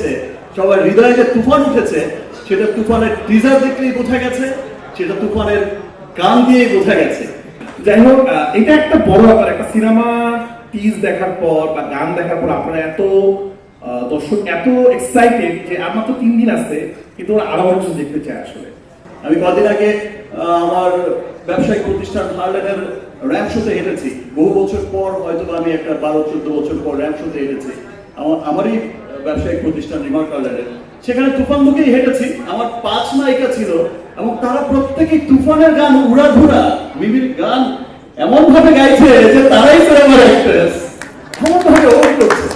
কেড়েছে সবার হৃদয়ে যে তুফান উঠেছে, সেটা তুফানের টিজার দেখলেই বোঝা গেছে, সেটা তুফানের গান দিয়েই বোঝা গেছে। যাই হোক এটা একটা বড় ব্যাপার, একটা সিনেমা টিজ দেখার পর বা গান দেখার পর আপনারা এত দর্শক এত এক্সাইটেড যে আর মাত্র তিন দিন আছে, কিন্তু ওরা আরও কিছু দেখতে চায় আসলে। আমি কদিন আগে আমার ব্যবসায়িক প্রতিষ্ঠান হার্লেনের র্যাম শোতে হেঁটেছি। বহু বছর পর হয়তো আমি একটা বারো চোদ্দ বছর পর র্যাম শোতে হেঁটেছি। আমার, আমারই ব্যবসায়িক প্রতিষ্ঠান রিমার্ক হার্লেনের সেখানে তুফান মুখেই হেঁটেছি। আমার পাঁচ নায়িকা ছিল এবং তারা প্রত্যেকেই তুফানের গান উড়াধুরা মিমির গান এমন ভাবে গাইছে যে তারাই অ্যাক্ট্রেস এমন ভাবে ওন করছে।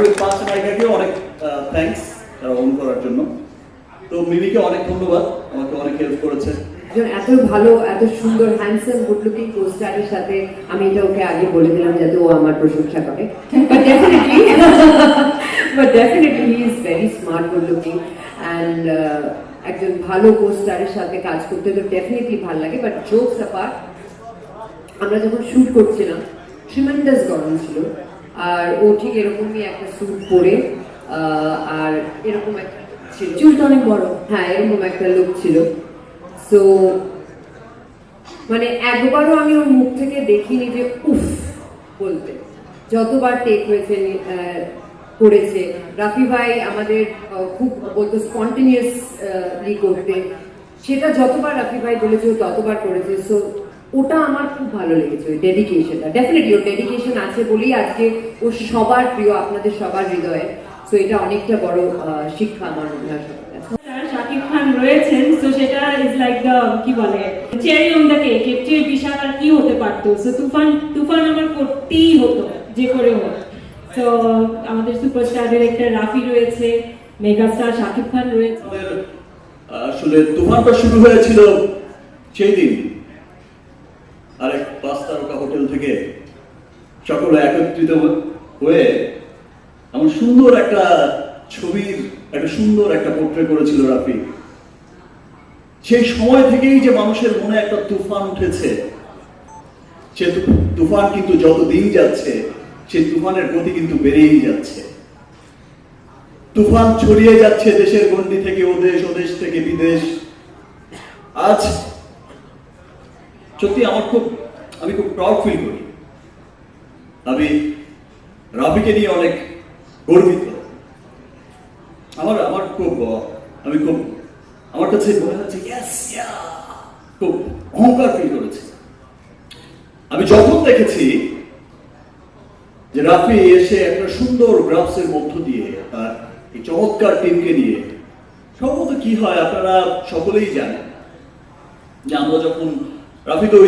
ওই পাঁচ নায়িকাকে অনেক থ্যাঙ্কস ওন করার জন্য। তো মিমিকে অনেক ধন্যবাদ, আমাকে অনেক হেল্প করেছে। এত ভালো, এত সুন্দর হ্যান্ডসাম গুড লুকিং পোস্টারের সাথে আমি এটা ওকে আগে বলে দিলাম যাতে ও আমার প্রশংসা করে। But definitely but definitely he is very smart good looking and একজন ভালো পোস্টারের সাথে কাজ করতে তো ডেফিনেটলি ভালো লাগে বাট জোকস অ্যাপার্ট আমরা যখন শুট করছিলাম ট্রিমেন্ডাস গরম ছিল। আর ও ঠিক এরকমই একটা স্যুট পরে আর এরকম একটা ছিল। চুলটা অনেক বড়। হ্যাঁ এরকম একটা লুক ছিল। সো মানে একবারও আমি ওর মুখ থেকে দেখিনি যে উফ বলতে। যতবার টেক হয়েছে করেছে। রাফি ভাই আমাদের খুব বলতো স্পন্টেনিয়াসলি করতে। সেটা যতবার রাফি ভাই বলেছে ততবার করেছে। সো ওটা আমার খুব ভালো লেগেছে, ওই ডেডিকেশনটা ডেফিনেটলি ওর ডেডিকেশন আছে বলেই আজকে ও সবার প্রিয়, আপনাদের সবার হৃদয়ে। সো এটা অনেকটা বড় শিক্ষা আমার মনে হয় শাকিব খান রয়েছেন তো সেটা ইজ লাইক দ্য কি বলে চেরি অন দ্য কেক এর চেয়ে বিশাল আর কি হতে পারতো? সো তুফান তুফান আমার করতেই হতো, যে করে হোক। তো আমাদের সুপারস্টার ডিরেক্টর রাফি রয়েছে মেগাস্টার শাকিব খান রয়েছে। আসলে তুফানটা শুরু হয়েছিল সেই দিন। আরেক পাঁচ তারকা হোটেল থেকে সকলে একত্রিত হয়ে এমন সুন্দর একটা ছবির, একটা সুন্দর একটা পোর্ট্রে করেছিল রাফি। সেই সময় থেকেই যে মানুষের মনে একটা তুফান উঠেছে। সে তুফান কিন্তু যত দিন যাচ্ছে সেই তুফানের গতি কিন্তু বেড়েই যাচ্ছে। তুফান ছড়িয়ে যাচ্ছে দেশের গন্ডি থেকে ওদেশ ওদেশ থেকে বিদেশ। আজ সত্যি আমার খুব, আমি খুব প্রাউড ফিল করি। আমি রাফিকে নিয়ে অনেক গর্বিত। আমার আমার খুব, আমি খুব, আমার কাছে মনে হচ্ছে খুব অহংকার ফিল করেছি। আমি যখন দেখেছি যে রাফি এসে একটা সুন্দর গ্রাফসের মধ্য দিয়ে তার এই চমৎকার টিমকে নিয়ে, সম্ভবত কি হয় আপনারা সকলেই জানেন যে আমরা যখন রাফি তো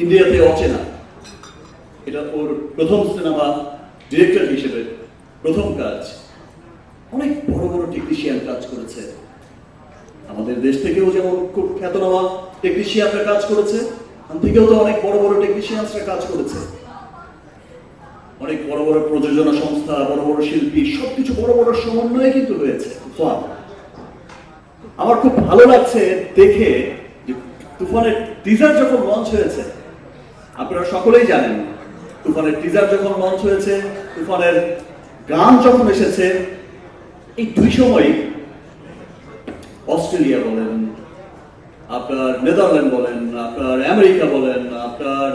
ইন্ডিয়াতে অচেনা, এটা ওর প্রথম সিনেমা ডিরেক্টর হিসেবে, প্রথম কাজ। অনেক বড় বড় টেকনিশিয়ান কাজ করেছে। আমাদের দেশ থেকেও যেমন খুব খ্যাতনামা টেকনিশিয়ানরা কাজ করেছে ওখান থেকেও তো অনেক বড় বড় টেকনিশিয়ানসরা কাজ করেছে। অনেক বড় বড় প্রযোজনা সংস্থা, বড় বড় শিল্পী, সবকিছু বড় বড় সমন্বয়ে কিন্তু রয়েছে তুফান। আমার খুব ভালো লাগছে দেখে তুফানের টিজার যখন লঞ্চ হয়েছে, আপনারা সকলেই জানেন, তুফানের টিজার যখন লঞ্চ হয়েছে, তুফানের গান যখন এসেছে, এই দুই সময় অস্ট্রেলিয়া বলেন, আপনার নেদারল্যান্ড বলেন, আপনার আমেরিকা বলেন, আপনার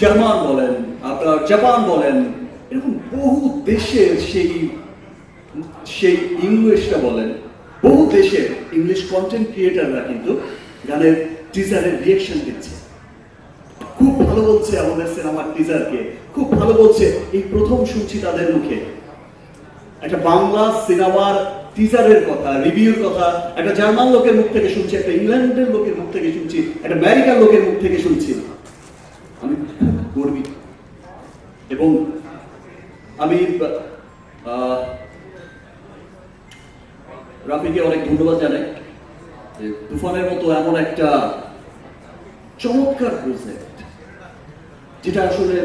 জার্মান বলেন, আপনার জাপান বলেন এরকম বহু দেশের সেই সেই ইংলিশটা বলেন, বহু দেশের ইংলিশ কন্টেন্ট ক্রিয়েটাররা কিন্তু গানের টিজারের রিয়েকশন দিচ্ছে। খুব ভালো বলছে আমাদের সিনেমার টিজারকে খুব ভালো বলছে এই প্রথম শুনছি তাদের মুখে। একটা বাংলা সিনেমার টিজারের কথা রিভিউর কথা, একটা জার্মান লোকের মুখ থেকে শুনছি, একটা ইংল্যান্ডের লোকের মুখ থেকে শুনছি, একটা আমেরিকার লোকের মুখ থেকে শুনছি। আমি গর্বিত। এবং আমি রাফিকে অনেক ধন্যবাদ জানাই যে তুফানের মতো এমন একটা চমৎকার প্রজেক্ট যেটা আসলে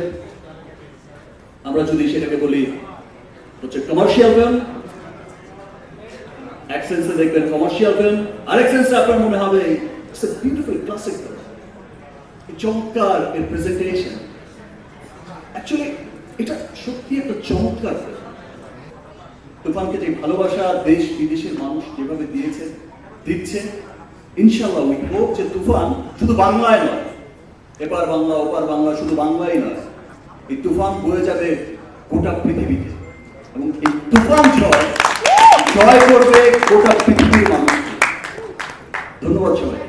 আমরা যদি সেটাকে বলি হচ্ছে কমার্শিয়াল ফিল্ম এক সেন্সে দেখবেন কমার্শিয়াল ফিল্ম আরেক সেন্সে আপনার মনে হবে বিউটিফুল ক্লাসিক চমৎকার এর প্রেজেন্টেশন অ্যাকচুয়ালি এটা সত্যি চমৎকার তুফানকে যে ভালোবাসা দেশ বিদেশের মানুষ যেভাবে দিয়েছে, দিচ্ছে ইনশাল্লাহ উই হোপ যে তুফান শুধু বাংলায় নয়, এপার বাংলা, ওপার বাংলা শুধু বাংলায় নয়, এই তুফান বয়ে যাবে গোটা পৃথিবীতে। এবং এই তুফান ঝড় জয় করবে গোটা পৃথিবীর মানুষ ধন্যবাদ সবাই